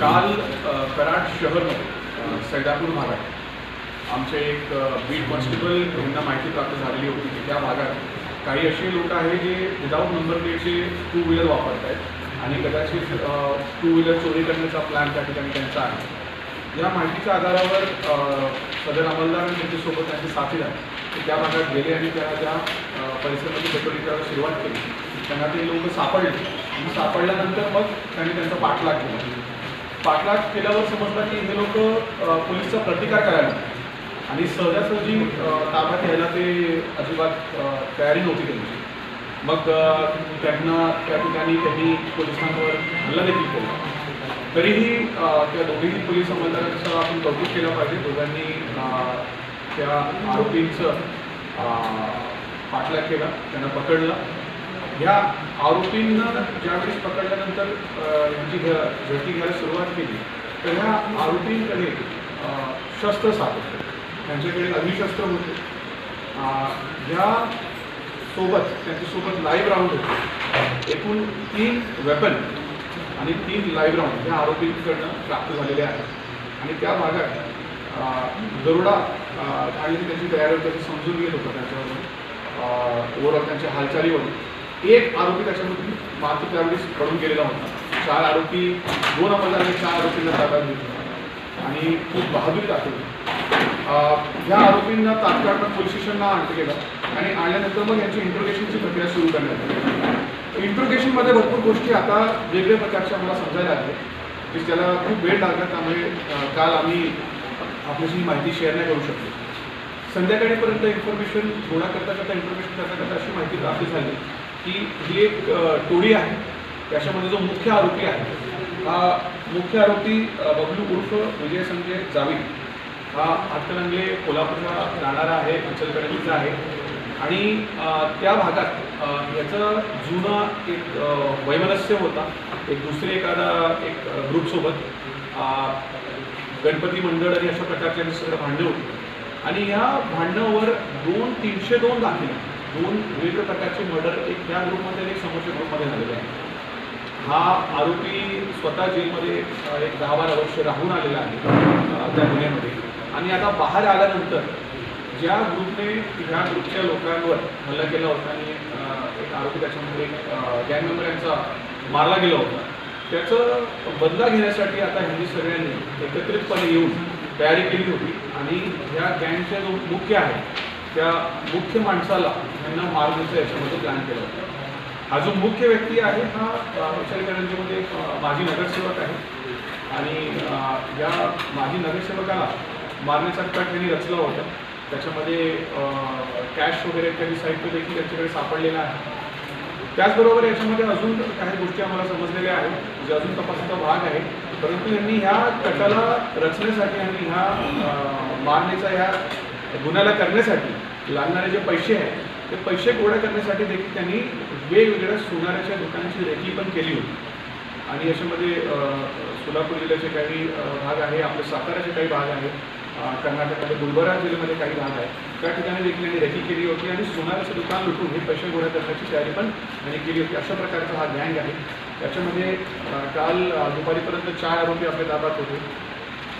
काल कराड शहरमध्ये सैदापूर भागात आमचे एक बीट कॉन्स्टेबल यांना माहिती प्राप्त झालेली होती की त्या भागात काही असे लोक आहेत जे विदाऊट नंबर प्लेटचे टू व्हीलर वापरत आहेत आणि कदाचित टू व्हीलर चोरी करण्याचा प्लॅन त्या ठिकाणी त्यांचा आहे. या माहितीच्या आधारावर सदर अंमलदार आणि त्यांच्यासोबत त्यांचे साथीदार ते त्या भागात गेले आणि त्या त्या परिसरामध्ये पेट्रोलिंग करायला सुरुवात केली. त्यांना ते लोक सापडले आणि सापडल्यानंतर मग त्यांनी त्यांचा पाठलाग केला. पाठलाग केल्यावर समजलं की हे लोक पोलीसचा प्रतिकार करायला आणि सहजासहजी ताब्यात घ्यायला ते अजिबात तयारी नव्हती त्यांची मग त्यांना त्या ठिकाणी त्यांनी पोलिसांवर हल्ला देखील केला. तरीही त्या दोघेही पोलीस अंमलदारांचं आपण कौतुक केलं पाहिजे. दोघांनी त्या आरोपींचं पाठलाग केला. त्यांना पकडला. ह्या आरोपींना ज्यावेळेस पकडल्यानंतर यांची घ झडती घ्यायला सुरुवात केली तर ह्या आरोपींकडे शस्त्र सापडले. त्यांच्याकडे अग्निशस्त्र होते. ह्या सोबत त्यांच्यासोबत लाईव्ह राऊंड होते. एकूण तीन वेपन आणि तीन लाईव्ह राऊंड ह्या आरोपींकडनं प्राप्त झालेले आहेत. आणि त्या भागात दरोडा आणि त्यांची तयारी होती समजून घेत होतं त्यांच्यावर ओव्हरऑल त्यांच्या हालचालीवरून. एक आरोपी त्याच्यामधून मात्र त्यावेळेस पडून गेलेला होता. चार आरोपी दोन अंमलदारांनी चार आरोपींना ताब्यात घेतला. आणि खूप बहादुरी दाखवली. ह्या आरोपींना तात्काळ पोलीस स्टेशनला आणलं गेलं. आणि आणल्यानंतर मग यांची इंट्रोगेशनची प्रक्रिया सुरू करण्यात आली. इंट्रोगेशनमध्ये भरपूर गोष्टी आता वेगवेगळ्या प्रकारच्या मला समजायला आल्या की त्याला खूप वेळ लागला त्यामुळे काल आम्ही आपल्याशी माहिती शेअर नाही करू शकलो. संध्याकाळीपर्यंत इन्फॉर्मेशन गोळा करता करता इन्फॉर्मेशन करता करता अशी माहिती प्राप्त झाली. की ही एक टोळी आहे. त्याच्यामध्ये जो मुख्य आरोपी आहे हा मुख्य आरोपी बबलू उर्फ विजय संजय जावी हा हातकणंगले कोल्हापूरला राहणारा आहे इचलकरंजीचा आहे. आणि त्या भागात याचं जुनं एक वैमनस्य होता. एक दुसरे एखादा एक ग्रुपसोबत गणपती मंडळ आणि अशा प्रकारचे सगळं भांडणं होती. आणि या भांडणावर दोन तीनशे दोन दाखले. दोन विविध प्रकारचे मर्डर एक त्या ग्रुपमध्ये आणि एक समोरच्या ग्रुपमध्ये झालेले आहे. हा आरोपी स्वतः जेलमध्ये एक दहा बारा वर्ष राहून आलेला आहे त्या गुन्ह्यामध्ये. आणि आता बाहेर आल्यानंतर ज्या ग्रुपने ह्या ग्रुपच्या लोकांवर हल्ला केला होता आणि एक आरोपी त्याच्यामध्ये गँग मेंबर यांचा मारला गेला होता त्याचं बदला घेण्यासाठी आता ह्यांनी सगळ्यांनी एकत्रितपणे येऊन तयारी केली होती. आणि ह्या गँगचा जो मुख्य आहे त्या मुख्य माणसाला यांना मारण्याचा याच्यामध्ये प्लॅन केला. होता हा जो मुख्य व्यक्ती आहे हा विचारकरांच्यामध्ये एक माजी नगरसेवक आहे. आणि या माजी नगरसेवकाला मारण्याचा कट त्यांनी रचला होता. त्याच्यामध्ये कॅश वगैरे इत्यादी साहित्य देखील त्यांच्याकडे सापडलेलं आहे. त्याचबरोबर याच्यामध्ये अजून काही गोष्टी आम्हाला समजलेल्या आहेत जे अजून तपासाचा भाग आहे. परंतु यांनी ह्या कटाला रचण्यासाठी आणि ह्या मारण्याचा ह्या गुन्ह्याला करण्यासाठी लागणारे जे पैसे आहेत ते पैसे गोळा करण्यासाठी देखील त्यांनी वेगवेगळ्या सोनाराच्या दुकानांची रेकी पण केली होती. आणि याच्यामध्ये सोलापूर जिल्ह्याचे काही भाग आहे आपले साताऱ्याचे काही भाग आहे कर्नाटकाच्या कर्नाटकमध्ये गुलबर्गा जिल्ह्यामध्ये काही भाग आहे. त्या ठिकाणी देखील त्यांनी रेकी केली होती आणि सोनाराचं दुकान लुटून हे पैसे गोळा करण्याची तयारी पण त्यांनी केली होती. अशा प्रकारचा हा गँग आहे. त्याच्यामध्ये काल दुपारीपर्यंत चार आरोपी आपल्या ताब्यात होते.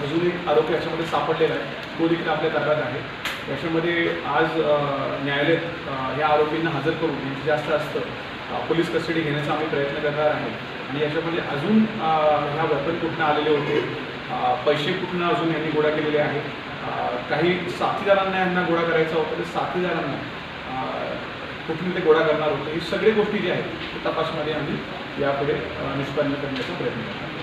अजून एक आरोपी याच्यामध्ये सापडलेला आहे. तो देखील आपल्या ताब्यात आहे. याच्यामध्ये आज न्यायालयात या आरोपींना हजर करून यांची जास्त असतं पोलीस कस्टडी घेण्याचा आम्ही प्रयत्न करणार आहे. आणि याच्यामध्ये अजून ह्या वेपन कुठनं आलेले होते पैसे कुठनं अजून यांनी गोळा केलेले आहेत काही साथीदारांना यांना गोळा करायचा होता ते साथीदारांना कुठून ते गोळा करणार होते ही सगळे गोष्टी जी आहेत तपासमध्ये आम्ही यापुढे निष्पन्न करण्याचा प्रयत्न करणार